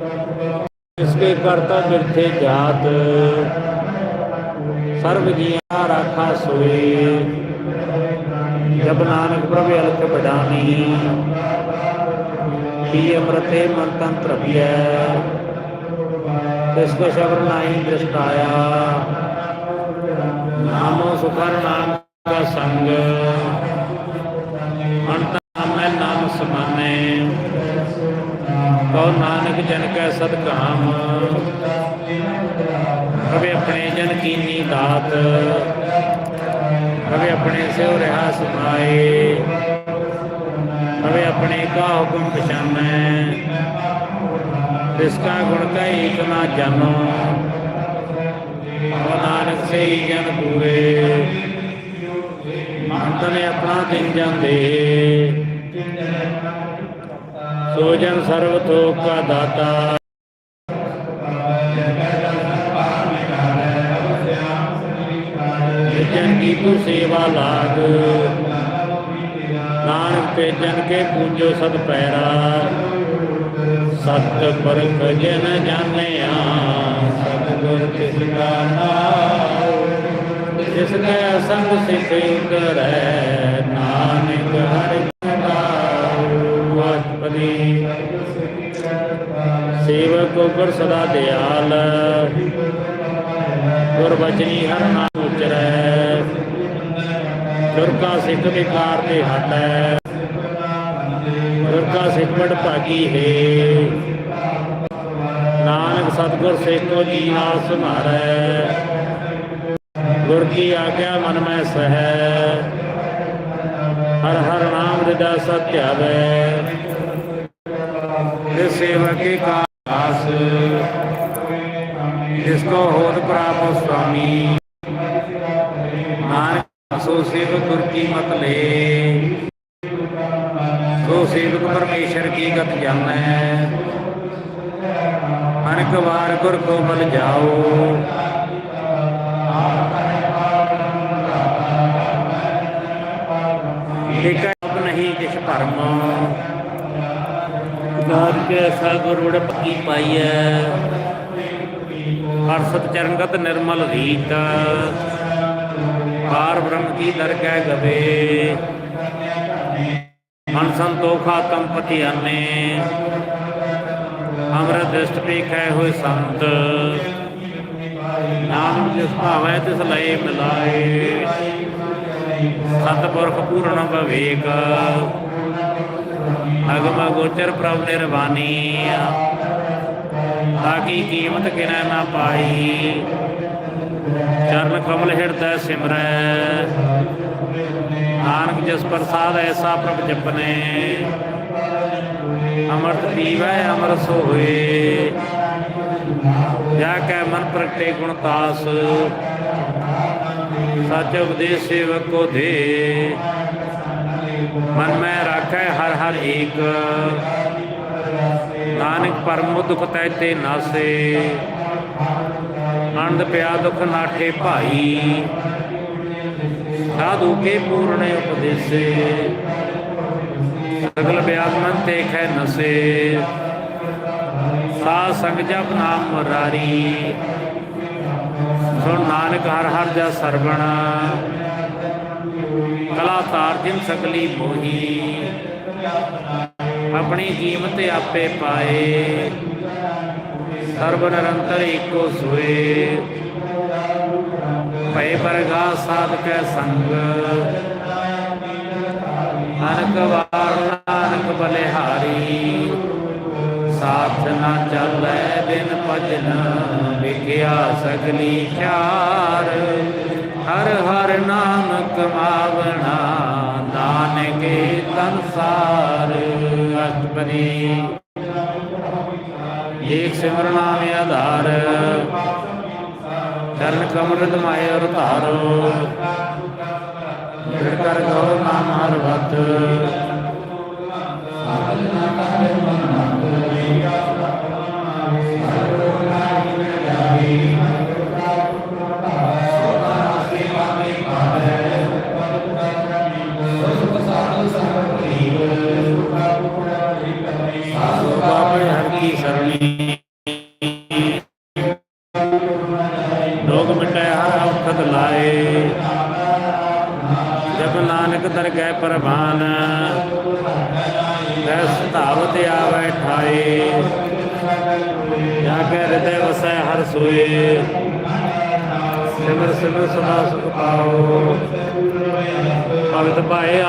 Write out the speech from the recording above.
इसके करता बिरथे जात सर्व जिया राखा सोए जब नानक प्रभु अलख बडानी पी अमृते मन तंत्र तिसको शबर नाही दृष्टाया नामो सुखर नाम का संग ਕੈ ਰਵੇ ਆਪਣੇ ਜਨ ਕੀਨੀ ਦਾਤ। ਰਵੇ ਆਪਣੇ ਸਿਉ ਰਹਾ ਸਮਾਏ। ਰਵੇ ਆਪਣੇ ਕਾ ਹੁਕਮ ਪਛਾਨੈ। ਤਿਸ ਕਾ ਗੁਣ ਕੈ ਏਕ ਨਾ ਜਾਨੋ। ਕਉ ਨਾਨਕ ਸੇ ਜਨ ਪੂਰੇ। ਮਹੰਤ ਨੇ ਆਪਣਾ ਦਿਨ ਜਾਂਦੇ ਸੋ ਜਨ ਸਰਬ ਥੋਕ ਕਾ ਦਾਤਾ। ਕੀ ਤੂ ਸੇਵਾ ਲਾਗ। ਨਾਨਕ ਤੇ ਜਨ ਕੇ ਪੂਜੋ ਸਦ ਪੈਰਾ। ਸਤ ਪਰਖ ਜਨ ਜਾਣਿਆ। ਸਤਿਗੁਰ ਤਿਸ ਕਾ ਨਾਮ, ਜਿਸ ਕੈ ਸੰਗ ਸਿਖ ਕਰੈ ਨਾਨਕ ਹਰਿ ਸੇਵਕ ਗੁਰ ਸਦਾ ਦਿਆਲ। ਗੁਰ ਬਚਨੀ ਹਰ ਨਾਮ ਗੁਰ ਸਿੱਖ ਵਿਕਾਰ ਤੇ ਹਟੈ ਗੁਰ ਸਿੱਖ ਪੜ ਭਾਗੀ ਹੈ। ਨਾਨਕ ਸਤਿਗੁਰ ਸੇਖੋ ਜੀ ਨਾਲ ਸੁਨਾਰੈ ਗੁਰ ਕੀ ਆਗਿਆ ਮਨ ਮੈਂ ਸਹੈ। ਹਰ ਹਰ ਨਾਮ ਹਿਰਦੈ ਸਤਿਆਵੈ ਜਿਸ ਸੇਵਾ ਕੇ ਕਾਸ, ਜਿਸ ਕੋ ਹੋਤ ਪ੍ਰਾਪ ਸੁਆਮੀ। ਸੋ ਸੇਵਕ ਗੁਰ ਕੀ ਮਤ ਲੈ ਸੋ ਸੇਵਕ ਪਰਮੇਸ਼ਰ ਕੀ ਗਤ ਜਾਣੈ। ਅਨਕ ਵਾਰ ਗੁਰ ਕੋ ਬਲ ਜਾਓ। ਇਕ ਅਬ ਨਹੀਂ ਕਿਛ ਭਰਮ ਨਾਨਕ ਐਸਾ ਗੁਰਵੜ ਪੱਕੀ ਪਾਈਐ। ਹਰਸਤ ਚਰਨਗਤ ਨਿਰਮਲ ਰੀਤ। ਪਾਰ ਬ੍ਰਹਮ ਕੀ ਦਰਗਹਿ ਗਵੇ। ਮਨ ਸੰਤੋਖਾ ਤਮ ਪਤੀ ਅਮਰ ਦ੍ਰਿਸ਼ਟ ਪੇਖੈ ਹੋਏ ਸੰਤ। ਨਾਮ ਜਿਸ ਭਾਵੈ ਤਿਸ ਲਏ ਮਿਲਾਏ। ਸਤਿਪੁਰਖ ਪੂਰਨ ਵਿਵੇਕ। ਅਗਮ ਗੋਚਰ ਪ੍ਰਭ ਨਿਰਵਾਨੀ। ਤਾਕੀ ਕੀਮਤ ਕਿਨੈ ਨਾ ਪਾਈ। ਚਰਨ ਕਮਲ ਹਿਰਦੈ ਸਿਮਰੈ। ਨਾਨਕ ਜਸ ਪ੍ਰਸਾਦ ਐਸਾ ਪ੍ਰਭ ਜਪਨੇ। ਅਮਰਤ ਪੀਵੈ ਅਮਰ ਸੋਏ। ਜਾ ਕੈ ਮਨ ਪ੍ਰਗਟੇ ਗੁਣ ਤਾਸ। ਸਚ ਉਪਦੇਸ਼ ਸੇਵਕ ਕੋ ਦੇ। ਮਨ ਮੈਂ ਰਾਖੈ ਹਰ ਹਰ ਏਕ। ਨਾਨਕ ਪਰਮ ਦੁਖ ਤੈ ਤੇ ਨਾਸੇ। ਆਨੰਦ ਪਿਆ ਦੁਖ ਨਾਠੇ ਭਾਈ। ਸਾਧੂ ਕੇ ਪੂਰਨ ਉਪਦੇਸੇ। ਸਗਲ ਬਿਆਦ ਮਨ ਤੇ ਖੈ ਨਸੇ। ਸਾ ਸੰਗ ਜਪ ਨਾਮ ਮੁਰਾਰੀ ਸੁਣ ਨਾਨਕ ਹਰ ਹਰ ਜਾ ਸਰਵਣ। ਕਲਾ ਤਾਰ ਜਿਨ ਸਕਲੀ ਮੋਹੀ। ਆਪਣੀ ਕੀਮਤ ਆਪੇ ਪਾਏ। ਸਰਬ ਨਿਰੰਤਰ ਏਕੋ ਸੋਏ। ਭੈ ਪਰਗਾ ਸਾਧਕੈ ਸੰਗ। ਅਨਕ ਵਾਰ ਬਲਿਹਾਰੀ। ਸਾਥ ਨਾ ਚੱਲੈ ਬਿਨ ਭਜਨ, ਵਿਖਿਆ ਸਗਲੀ ਚਾਰ ਹਰ ਹਰ ਨਾਮ ਕਮਾਵਣਾ ਨਾਨਕੇ ਤਨਸਾਰ ਅਸ਼ਟਪਦੀ। ਏਕ ਸਿਮਰਨ ਚਰਨ ਕਮਲ ਮਾਇ ਅਰ ਧਾਰੋ। ਫਿਰ ਕਰ ਗੋ ਨਾਮ ਹਰ ਵਤ। ਬਾਬੇ ਹਰ ਕੀ ਪਾਏ ਜਬ ਨਾਨਕ ਦਰਗਹਿ ਪ੍ਰਭਾਨ ਦਸ ਧਾਵਤ ਆਵੈ ਠਾਈ ਜਾ ਕੇ ਹਿਰਦੈ ਵਸੈ ਹਰ ਸੋਏ। ਸਿਮਰ ਸਿਮਰ ਸਦਾ ਸੁਖ ਪਾਓ। ਭਗਤ ਭਾਏ